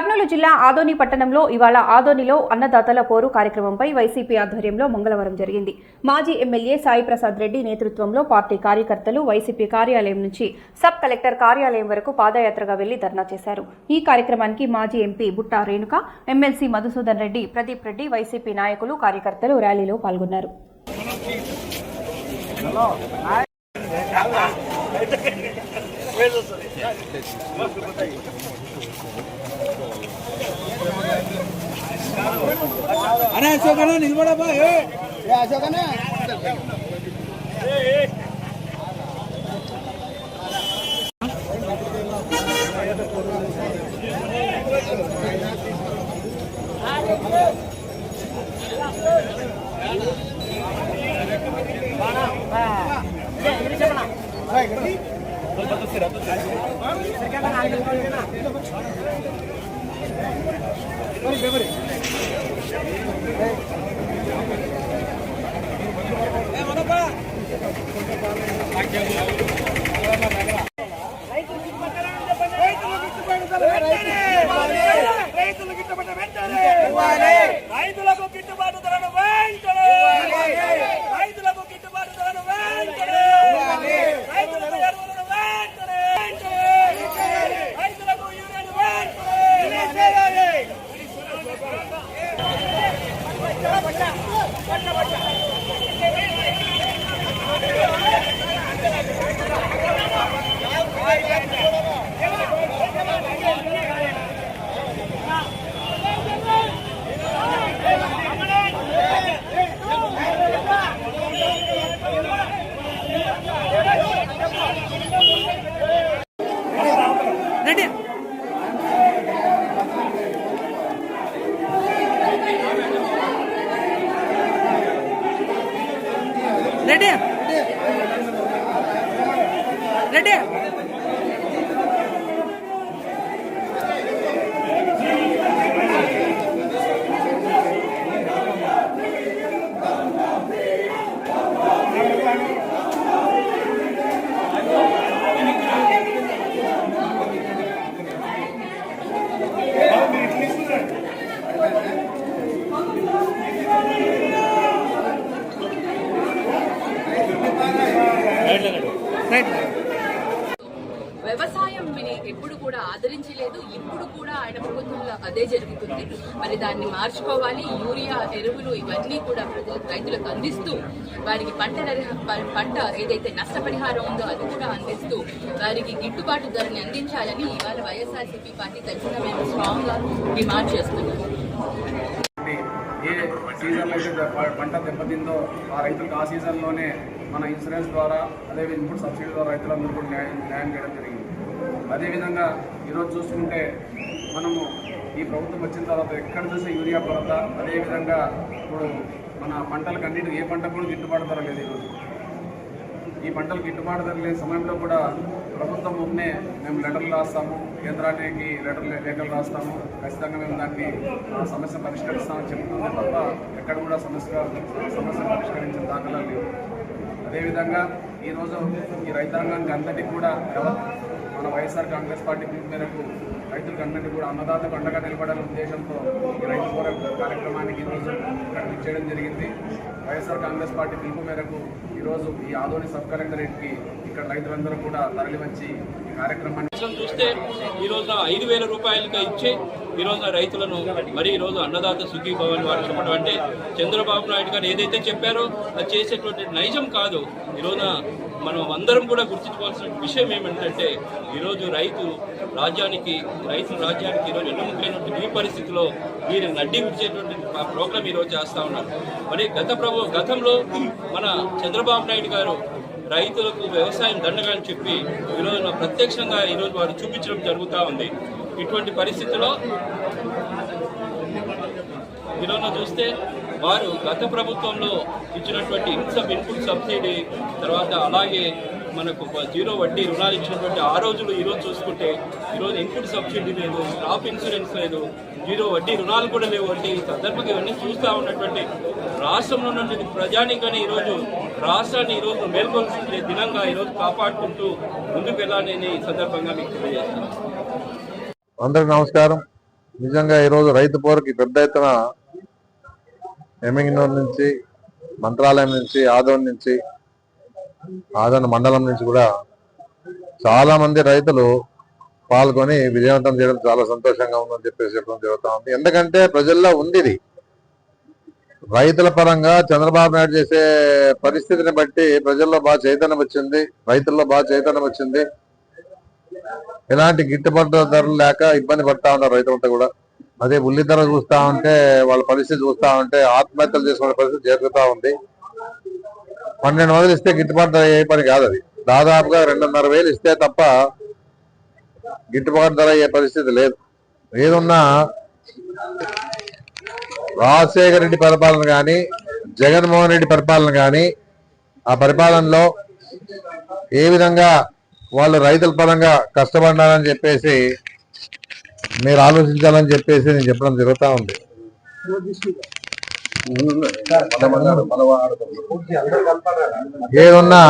కర్నూలు జిల్లా ఆదోని పట్టణంలో ఇవాళ ఆదోనిలో అన్నదాతల పోరు కార్యక్రమంపై వైసీపీ ఆధ్వర్యంలో మంగళవారం జరిగింది. మాజీ ఎమ్మెల్యే సాయి ప్రసాద్ రెడ్డి నేతృత్వంలో పార్టీ కార్యకర్తలు వైసీపీ కార్యాలయం నుంచి సబ్ కలెక్టర్ కార్యాలయం వరకు పాదయాత్రగా వెళ్ళి ధర్నా చేశారు. ఈ కార్యక్రమానికి మాజీ MP Butta Renuka MLC Madhusudan Reddy Pradeep Reddy YCP నాయకులు కార్యకర్తలు ర్యాలీలో పాల్గొన్నారు. అరే అశోకన నిలబడబ్బా ఏ ఏ అశోకన రైతులకు Vamos, vamos, vamos. É, manda pra... பட்டா பட்டா பட்டா பட்டா. ರೆಡಿ ರೆಡಿ వ్యవసాయం విని ఎప్పుడు కూడా ఆదరించలేదు ఇప్పుడు కూడా ఆయన ప్రభుత్వంలో అదే జరుగుతుంది. మరి దాన్ని మార్చుకోవాలి యూరియా ఎరువులు ఇవన్నీ కూడా ప్రజలకు రైతులకు అందిస్తూ వారికి పంట పంట ఏదైతే నష్టపరిహారం ఉందో అది కూడా అందిస్తూ వారికి గిట్టుబాటు ధరని అందించాలని ఇవాళ వైఎస్ఆర్సీపీ పార్టీ తరఫున మేము స్ట్రాంగ్గా డిమాండ్ చేస్తున్నాము ఏ సీజన్లో అయితే పంట దెబ్బతిందో ఆ రైతులకు ఆ సీజన్లోనే మన ఇన్సూరెన్స్ ద్వారా అదే ఇన్పుట్ సబ్సిడీ ద్వారా రైతులందరూ కూడా న్యాయం న్యాయం చేయడం జరిగింది. అదేవిధంగా ఈరోజు చూసుకుంటే మనము ఈ ప్రభుత్వం వచ్చిన తర్వాత ఎక్కడ చూసే యూరియా కొరత అదేవిధంగా ఇప్పుడు మన పంటలకు అన్నిటి ఏ పంటకు కూడా గిట్టుబాటు ధర లేదు ఈరోజు. ఈ పంటలు గిట్టుబాటు ధర లేని సమయంలో కూడా ప్రభుత్వం ముందే మేము లెటర్లు రాస్తాము కేంద్రానికి లెటర్ లేఖలు రాస్తాము. ఖచ్చితంగా మేము దాన్ని సమస్య పరిష్కరిస్తామని చెప్తుంది తప్ప ఎక్కడ కూడా సమస్య సమస్య పరిష్కరించిన దాఖలా లేవు. అదేవిధంగా ఈరోజు ఈ రైతాంగానికి అందరికీ కూడా మన వైఎస్ఆర్ కాంగ్రెస్ పార్టీ పిలుపు మేరకు రైతులకు అందరికీ కూడా అన్నదాతకు అండగా నిలబడాలనే ఉద్దేశంతో ఈ రైతు పోర కార్యక్రమానికి ఈరోజు ఇక్కడ చేయడం జరిగింది. వైఎస్ఆర్ కాంగ్రెస్ పార్టీ పిలుపు మేరకు ఈరోజు ఈ ఆదోని సబ్ కలెక్టరేట్కి ఇక్కడ రైతులందరూ కూడా తరలివచ్చి ఈ కార్యక్రమాన్ని చూస్తే ఈరోజు ఐదు వేల రూపాయలుగా ఇచ్చి ఈ రోజున రైతులను మరి ఈరోజు అన్నదాత సుఖీ భవన్ వారు చెప్పడం అంటే చంద్రబాబు నాయుడు గారు ఏదైతే చెప్పారో అది చేసేటువంటి నైజం కాదు. ఈ రోజున మనం అందరం కూడా గుర్తుంచుకోవాల్సిన విషయం ఏమిటంటే ఈరోజు రైతు రాజ్యానికి రైతు రాజ్యానికి ఈరోజు ఎన్నుముకైనటువంటి ఈ పరిస్థితిలో వీరు నడ్డి విడిచేటువంటి ప్రోగ్రాం ఈరోజు చేస్తూ ఉన్నారు. మరి గత ప్రభు గతంలో మన చంద్రబాబు నాయుడు గారు రైతులకు వ్యవసాయం దండగా అని చెప్పి ఈరోజు ప్రత్యక్షంగా ఈరోజు వారు చూపించడం జరుగుతూ ఉంది. ఇటువంటి పరిస్థితిలో ఈరోజు చూస్తే వారు గత ప్రభుత్వంలో ఇచ్చినటువంటి ఇన్సబ్ ఇన్పుట్ సబ్సిడీ తర్వాత అలాగే మనకు జీరో వడ్డీ రుణాలు ఇచ్చినటువంటి ఆ రోజులు ఈరోజు చూసుకుంటే ఈరోజు ఇన్పుట్ సబ్సిడీ లేదు క్రాప్ ఇన్సూరెన్స్ లేదు జీరో వడ్డీ రుణాలు కూడా లేవు అంటే ఈ సందర్భంగా ఇవన్నీ చూస్తూ ఉన్నటువంటి రాష్ట్రంలో ఉన్నటువంటి ప్రజానికని ఈరోజు రాష్ట్రాన్ని ఈరోజు మేల్కొల్పే దినంగా ఈరోజు కాపాడుకుంటూ ముందుకు వెళ్ళాలని ఈ సందర్భంగా మీకు తెలియజేస్తున్నాను. అందరికి నమస్కారం. నిజంగా ఈరోజు రైతు పోరుకి పెద్ద ఎత్తున ఎమ్మిగినూరు నుంచి మంత్రాలయం నుంచి ఆదోన్ నుంచి ఆదోన్ మండలం నుంచి కూడా చాలా మంది రైతులు పాల్గొని విజయవంతం చేయడం చాలా సంతోషంగా ఉందని చెప్పేసి చెప్పడం జరుగుతూ ఉంది. ఎందుకంటే ప్రజల్లో ఉంది రైతుల పరంగా చంద్రబాబు నాయుడు చేసే పరిస్థితిని బట్టి ప్రజల్లో బాగా చైతన్యం వచ్చింది. రైతుల్లో బాగా చైతన్యం వచ్చింది. ఎలాంటి గిట్టుబాటు ధరలు లేక ఇబ్బంది పడతా ఉన్నారు రైతులంతా కూడా. అదే ఉల్లి ధర చూస్తా ఉంటే వాళ్ళ పరిస్థితి చూస్తా ఉంటే ఆత్మహత్యలు చేసుకునే పరిస్థితి జరుగుతూ ఉంది. పన్నెండు వందలు ఇస్తే గిట్టుబాటు ధర అయ్యే పని కాదు అది. దాదాపుగా రెండున్నర వేలు ఇస్తే తప్ప గిట్టుబాటు ధర అయ్యే పరిస్థితి లేదు. ఏదున్నా రాజశేఖర రెడ్డి పరిపాలన కానీ జగన్మోహన్ రెడ్డి పరిపాలన కానీ ఆ పరిపాలనలో ఏ విధంగా వాళ్ళు రైతుల పరంగా కష్టపడ్డారని చెప్పేసి మీరు ఆలోచించాలని చెప్పేసి నేను చెప్పడం జరుగుతూ ఉంది. ఏదన్నా